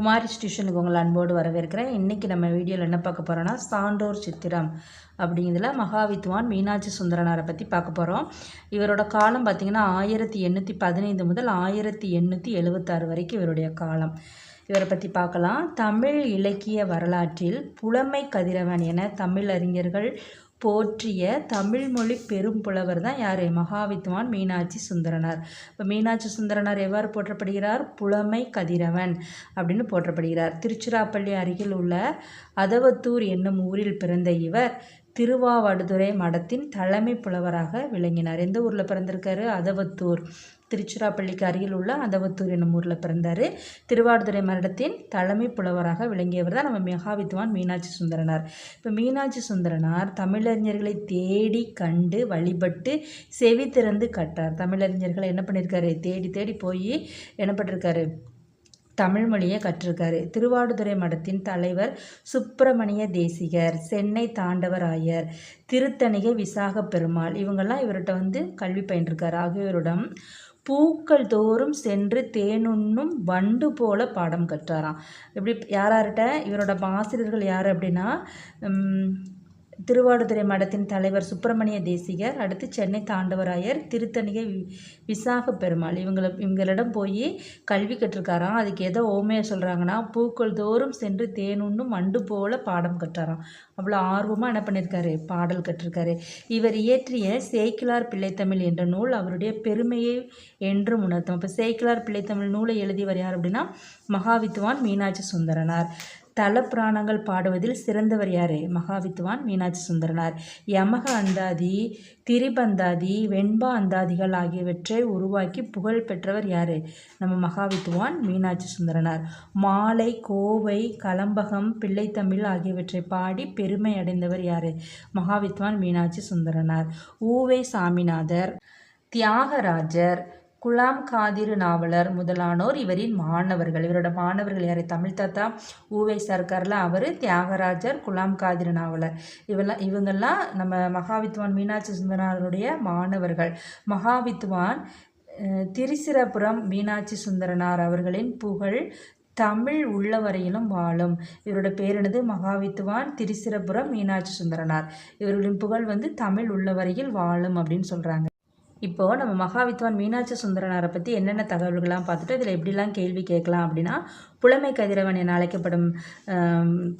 குமாரி டியூஷனுக்கு உங்களை அன்போடு வரவேற்கிறேன். இன்றைக்கி நம்ம வீடியோவில் என்ன பார்க்க போகிறோன்னா சான்றோர் சித்திரம் அப்படிங்கிறதுல மகாவித்வான் மீனாட்சி சுந்தரனாரை பற்றி பார்க்க போகிறோம் இவரோட காலம் பார்த்திங்கன்னா ஆயிரத்தி எண்ணூற்றி பதினைந்து முதல் ஆயிரத்தி எண்ணூற்றி எழுபத்தாறு வரைக்கும் இவருடைய காலம். இவரை பற்றி பார்க்கலாம். தமிழ் இலக்கிய வரலாற்றில் புலமை கதிரவன் என தமிழ் அறிஞர்கள் போற்றிய தமிழ்மொழி பெரும் புலவர் தான் யார்? மகாவித்வான் மீனாட்சி சுந்தரனார். இப்போ மீனாட்சி சுந்தரனார் எவ்வாறு போற்றப்படுகிறார்? புலமை கதிரவன் அப்படின்னு போற்றப்படுகிறார். திருச்சிராப்பள்ளி அருகில் உள்ள அதவத்தூர் என்னும் ஊரில் பிறந்த இவர். திருவாவடுதுறை மடத்தின் தலைமை புலவராக விளங்கினார். எந்த ஊரில் பிறந்திருக்காரு? அதவத்தூர். திருச்சிராப்பள்ளிக்கு அருகில் உள்ள அதவத்தூர் என்னும் ஊரில் பிறந்தார். திருவாடுதுறை மடத்தின் தலைமை புலவராக விளங்கியவர் தான் நம்ம மகாவித்வான் மீனாட்சி சுந்தரனார். இப்போ மீனாட்சி சுந்தரனார் தமிழறிஞர்களை தேடி கண்டு வழிபட்டு செவி திறந்து கட்டார் தமிழறிஞர்களை என்ன பண்ணியிருக்காரு தேடி தேடி போய் என்ன பண்ணிருக்காரு தமிழ் மொழியை கற்றிருக்காரு. திருவாடுதுறை மடத்தின் தலைவர் சுப்பிரமணிய தேசிகர் சென்னை தாண்டவராயர் திருத்தணிகை விசாக பெருமாள் இவங்கெல்லாம் இவர்கிட்ட வந்து கல்வி பயின்றிருக்கார். ஆகியோரிடம் பூக்கள் தோறும் சென்று தேனுண்ணும் வண்டு போல பாடம் கற்றாராம். இப்படி யாரார்கிட்ட? இவரோட ஆசிரியர்கள் யார் அப்படின்னா திருவாடுதுறை மடத்தின் தலைவர் சுப்பிரமணிய தேசிகர் அடுத்து சென்னை தாண்டவராயர் திருத்தணிகை விசாக பெருமாள் இவங்களை இவங்களிடம் போய் கல்வி கற்றுருக்காராம். அதுக்கு எதோ ஓமையை சொல்கிறாங்கன்னா பூக்கள் தோறும் சென்று தேனுண்ணும் மண்டு போல பாடம் கற்றாராம். அவ்வளோ ஆர்வமாக என்ன பண்ணியிருக்காரு பாடல் கற்றிருக்காரு. இவர் இயற்றிய சேக்கிலார் பிள்ளைத்தமிழ் என்ற நூல் அவருடைய பெருமையை என்று உணர்த்தும். இப்போ சேக்கிலார் பிள்ளைத்தமிழ் நூலை எழுதியவர் யார் அப்படின்னா மகாவித்வான் மீனாட்சி சுந்தரனார். தல புராணங்கள் பாடுவதில் சிறந்தவர் யார்? மகாவித்வான் மீனாட்சி சுந்தரனார். யமக அந்தாதி திரிபந்தாதி வெண்பா அந்தாதிகள் ஆகியவற்றை உருவாக்கி புகழ் பெற்றவர் யார்? நம்ம மகாவித்வான் மீனாட்சி சுந்தரனார். மாலை கோவை கலம்பகம் பிள்ளைத்தமிழ் ஆகியவற்றை பாடி பெருமை அடைந்தவர் யார்? மகாவித்வான் மீனாட்சி சுந்தரனார். ஊவை சாமிநாதர் தியாகராஜர் குலாம் காதிரு நாவலர் முதலானோர் இவரின் மாணவர்கள். இவரோட மாணவர்கள் யார்? தமிழ் தாத்தா ஊவை சர்க்காரில் அவர் தியாகராஜர் குலாம் காதிரு நாவலர். இவெல்லாம் இவங்கெல்லாம் நம்ம மகாவித்வான் மீனாட்சி சுந்தரனாருடைய மாணவர்கள். மகாவித்வான் திரிசிரபுரம் மீனாட்சி சுந்தரனார் அவர்களின் புகழ் தமிழ் உள்ளவரையிலும் வாழும். இவரோட பேர் என்னது? மகாவித்துவான் திரிசிரபுரம் மீனாட்சி சுந்தரனார். இவர்களின் புகழ் வந்து தமிழ் உள்ளவரையில் வாழும் அப்படின்னு சொல்கிறாங்க இப்போது நம்ம மகாவித்வான் மீனாட்சி சுந்தரனாரை பற்றி என்னென்ன தகவல்கள்லாம் பார்த்துட்டு இதில் எப்படிலாம் கேள்வி கேட்கலாம் அப்படின்னா புலமை கதிரவன் என அழைக்கப்படும்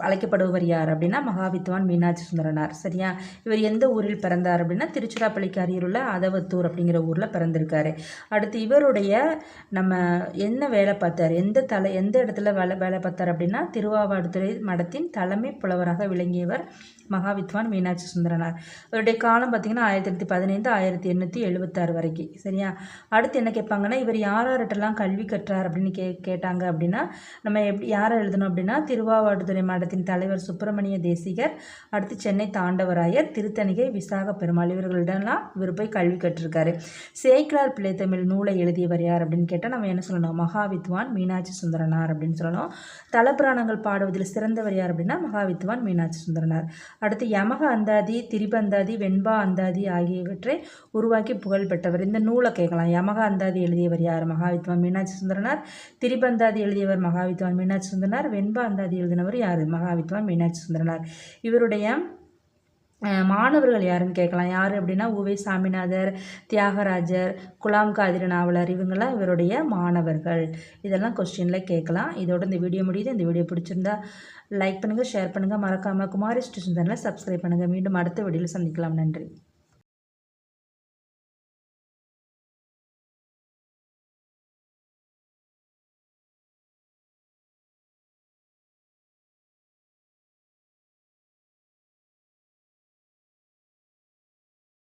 அழைக்கப்படுபவர் யார் அப்படின்னா மகாவித்வான் மீனாட்சி சுந்தரனார். சரியா? இவர் எந்த ஊரில் பிறந்தார் அப்படின்னா திருச்சிராப்பள்ளிக்கு அருகில் உள்ள அதவத்தூர் அப்படிங்கிற ஊரில் பிறந்திருக்காரு. அடுத்து இவருடைய நம்ம என்ன வேலை பார்த்தார்? எந்த தலை எந்த இடத்துல வேலை வேலை பார்த்தார் அப்படின்னா திருவாவாடுதுறை மடத்தின் தலைமை புலவராக விளங்கியவர் மகாவித்வான் மீனாட்சி சுந்தரனார். இவருடைய காலம் பார்த்திங்கன்னா ஆயிரத்தி தொள்ளாயிரத்தி பதினைந்து ஆயிரத்தி எண்ணூற்றி எழுபத்தி எழுபத்தாறு வரைக்கும் சரியா? அடுத்து என்ன கேட்பாங்கன்னா இவர் யார் யார்கிட்டலாம் கல்வி கற்றார் அப்படின்னு கே கேட்டாங்க அப்படின்னா நம்ம எப்படி யாரை எழுதணும் அப்படின்னா திருவாவாடுதுறை மாவட்டத்தின் தலைவர் சுப்பிரமணிய தேசிகர் அடுத்து சென்னை தாண்டவராயர் திருத்தணிகை விசாக பெருமாள் இவர்களிடம்லாம் இவர் போய் கல்வி கற்றிருக்காரு. சேக்கிலார் பிள்ளை தமிழ் நூலை எழுதியவர் யார் அப்படின்னு கேட்டால் நம்ம என்ன சொல்லணும்? மகாவித்வான் மீனாட்சி சுந்தரனார் அப்படின்னு சொல்லணும். தலப்புராணங்கள் பாடுவதில் சிறந்தவர் யார் அப்படின்னா மகாவித்வான் மீனாட்சி சுந்தரனார். அடுத்து யமக அந்தாதி திரிபந்தாதி வெண்பா அந்தாதி ஆகியவற்றை உருவாக்கி புகழ் பெற்றவர். இந்த நூலை கேட்கலாம். யமக அந்தாதி எழுதியவர் யார்? மகாவித்வான் மீனாட்சி சுந்தரனார். திரிபந்தாதி எழுதியவர் மகாவித்வான் மீனாட்சி சுந்தரனார். வெண்பா அந்தாதி எழுதினவர் யார்? மகாவித்வான் மீனாட்சி சுந்தரனார். இவருடைய மாணவர்கள் யாருன்னு கேட்கலாம். யார் அப்படின்னா உவே சாமிநாதர் தியாகராஜர் குலாம் காதிர நாவலர். இவங்கெல்லாம் இவருடைய மாணவர்கள். இதெல்லாம் கொஸ்டினில் கேட்கலாம். இதோட இந்த வீடியோ முடியுது. இந்த வீடியோ பிடிச்சிருந்தா லைக் பண்ணுங்கள் ஷேர் பண்ணுங்கள் மறக்காமல் குமாரி ஸ்டேஷன் சேனலை சப்ஸ்கிரைப் பண்ணுங்கள் மீண்டும் அடுத்த வீடியோவில் சந்திக்கலாம். நன்றி.